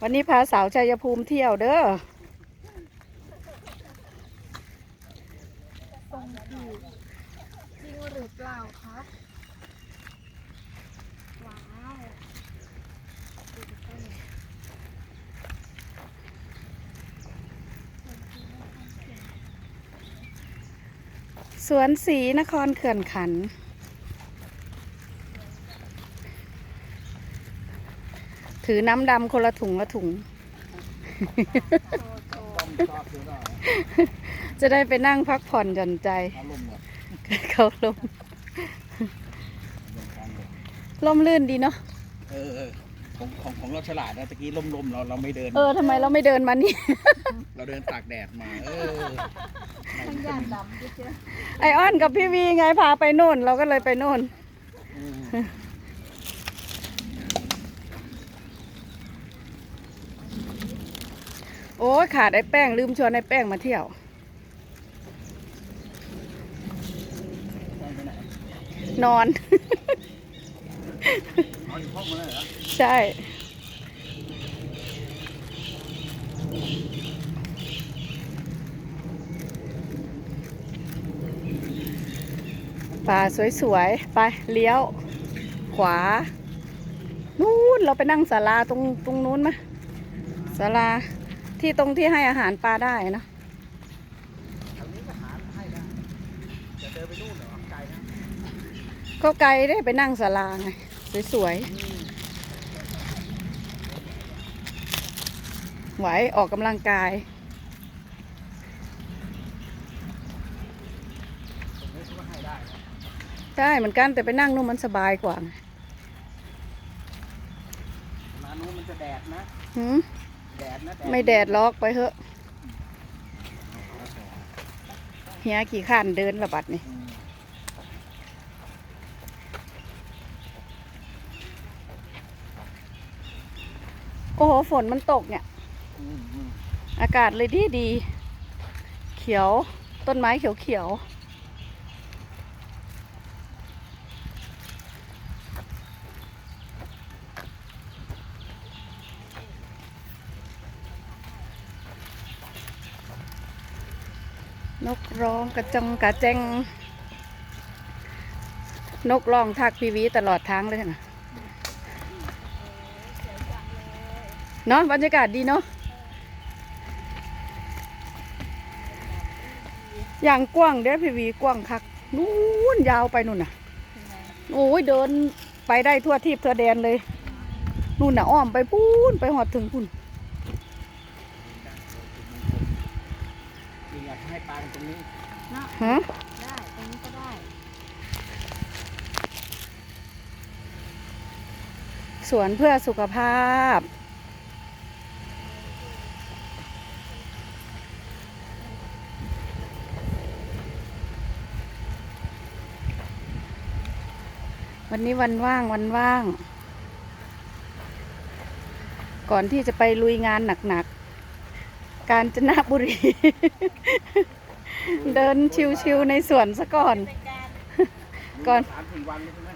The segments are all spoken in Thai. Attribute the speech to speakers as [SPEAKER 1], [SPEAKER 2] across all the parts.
[SPEAKER 1] วันนี้พาสาวชัยภูมิเที่ยวเด้อ
[SPEAKER 2] ทรงผิวจริงหรือเปล่าครับ ว้าวดูดิต้น
[SPEAKER 1] สวนศรีนครเขื่อนขัน ถือน้ำดำคนละถุงละถุง จะได้ไปนั่งพักผ่อนหย่อนใจ
[SPEAKER 3] อารมณ์แบบ
[SPEAKER 1] เขาลม
[SPEAKER 3] อย่างกันเลย
[SPEAKER 1] ล่มลื่นดีเนาะ
[SPEAKER 3] เออเออของของของเราฉลาดนะตะกี้ล่มๆเราเราไม่เดิน
[SPEAKER 1] เออทำไมเราไม่เดินมานี่
[SPEAKER 3] เราเดินตากแดดมาเออ
[SPEAKER 2] ทั้งยานดำด้วยเจ้
[SPEAKER 1] ไอออนกับพี่วีไงพาไปโน่น เราก็เลยไปโน่น โอ้ขาดไอ้แป้ง ลืมชวนไอ้แป้งมาเที่ยว
[SPEAKER 3] น
[SPEAKER 1] อน ใช่ป่าสวยๆ ไปเลี้ยว ขวา นู้นเราไปนั่งศาลาตรงตรงนู้นไหมศาลา ที่ตรงที่ให้อาหารปลาได้นะ
[SPEAKER 3] แถวนี้ก็หาให้ได้จะเดินไปนู่นเหรอไกลนะ
[SPEAKER 1] ก็ไกลได้ไปนั่งศาลาไงสวยๆไหวออกกำลังกาย
[SPEAKER 3] ตรงนี้เขาก็ให้ได้นะ
[SPEAKER 1] ได้เหมือนกันแต่ไปนั่งนู่นมันสบายกว่าไง
[SPEAKER 3] ร้านนู้นมันจะแดดนะ
[SPEAKER 1] หืม
[SPEAKER 3] แดดนะ
[SPEAKER 1] ไม่แดดล็อกไปเถอะเฮียกี่ขั้นเดินระบัดนี่โอ้โห ฝนมันตกเนี่ย
[SPEAKER 3] อา
[SPEAKER 1] กาศเลยดีดี เขียว ต้นไม้เขียวเขียว นกร้องกระจงกระแจงนกร้องทักพีวีตลอดทางเลยนะเนาะบรรยากาศดีเนาะอย่างกว้างเด้พีวีกว้างคักนู้นยาวไปนู่นน่ะโอ้ยเดินไปได้ทั่วทิพย์ทั่วแดนเลย นู่นน่ะอ้อมไปพูนไปหอดถึงพุ่น
[SPEAKER 3] จริงอยากให้ปลา ตรงนี้
[SPEAKER 2] เนาะ
[SPEAKER 1] ฮะ
[SPEAKER 2] ได้ตรงนี้ก็ได้
[SPEAKER 1] สวนเพื่อสุขภาพ วันนี้วันว่างวันว่าง ก่อนที่จะไปลุยงานหนักๆ กาญจนบุรี เดินชิวๆในสวนซะก่อน ก่อน
[SPEAKER 3] สามสี่วันเลยใช่ไหม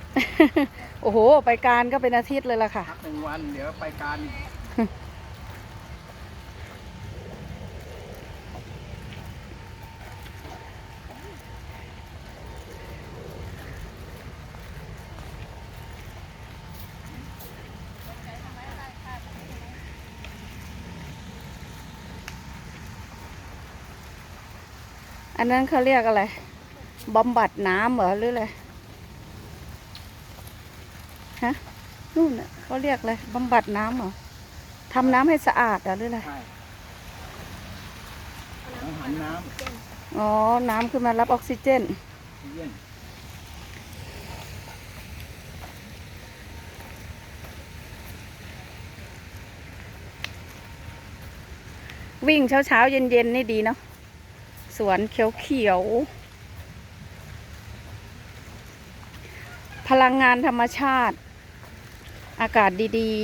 [SPEAKER 1] โอ้โห ไปการก็เป็นอาทิตย์เลยล่ะค่ะ
[SPEAKER 3] พักหนึ่งวัน เดี๋ยวไปการอีก
[SPEAKER 1] อันนั้นเขาเรียกอะไรบำบัดน้ำเหรอหรืออะไรฮะนู่นน่ะเขาเรียกอะไรบำบัดน้ำเหรอทำน้ำให้สะอาดเหรอหรืออะไร
[SPEAKER 3] ใช่อาหารน้
[SPEAKER 1] อ๋อ น้ำขึ้นมารับออกซิเจนำ
[SPEAKER 3] เยี่ยน
[SPEAKER 1] วิ่งเช้าเช้าๆเย็นเย็นๆนี่ดีเนาะ สวนเขียวเขียวๆ พลังงานธรรมชาติ อากาศดีๆ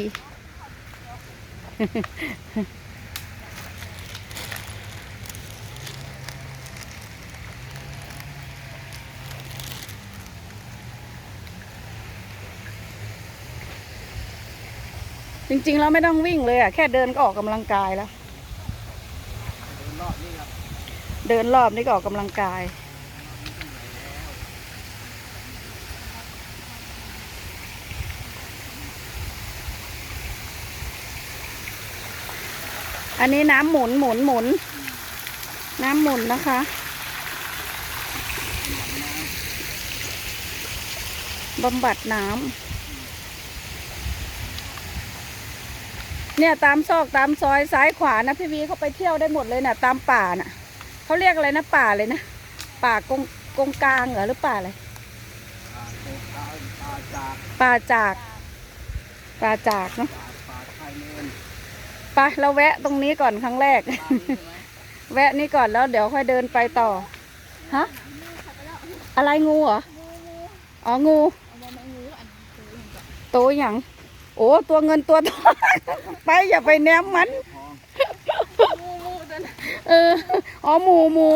[SPEAKER 1] จริงๆเราไม่ต้องวิ่งเลยอะ แค่เดินก็ออกกำลังกายแล้ว
[SPEAKER 3] เดินรอบนี่ครับ
[SPEAKER 1] เดินรอบนี่ก็ออกกำลังกาย อันนี้น้ำหมุนหมุนหมุน น้ำหมุนนะคะ บำบัดน้ำเนี่ยตามซอกตามซอยซ้ายขวานะพี่วีเขาไปเที่ยวได้หมดเลยนะ่ะ ตามป่าน่ะ เขาเรียกอะไรนะป่าเลยนะ ป่ากงกงกลางเหรอหรือป่าอะไร
[SPEAKER 3] ป่าโกกาป่าจาก
[SPEAKER 1] ป่าจากป่าจากเนาะ
[SPEAKER 3] ป่าป่าชายเลน
[SPEAKER 1] ไปเราแวะตรงนี้ก่อนครั้งแรก
[SPEAKER 3] ป่านี้ใช่ไหม
[SPEAKER 1] แวะนี่ก่อนแล้วเดี๋ยวค่อยเดินไปต่อฮะอะไรงูเหรออ๋องู
[SPEAKER 2] เอาบอมางูอันตัวเองก่อน
[SPEAKER 1] ตัวอย่างโอ้ตัวเงินตัวทองไปอย่าไปแนมมัน
[SPEAKER 2] กัน
[SPEAKER 1] เอออ๋อหมูหมู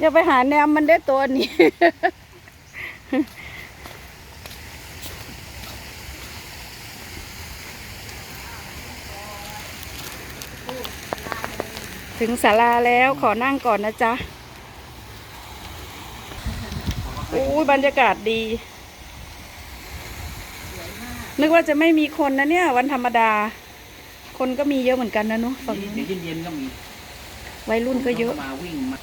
[SPEAKER 1] อย่าไปหาแนมมันได้ตัวนี้ถึงศาลาแล้วขอนั่งก่อนนะจ๊ะโอ้ยบรรยากาศดี นึกว่าจะไม่มีคนนะเนี่ย วันธรรมดา คนก็มีเยอะเหมือนกันนะเนาะฝั่ง
[SPEAKER 3] เดี๋
[SPEAKER 1] นี้
[SPEAKER 3] ยวเย็นๆก็มี
[SPEAKER 1] วัยรุ่นก็เยอะ
[SPEAKER 3] มาวิ่งมา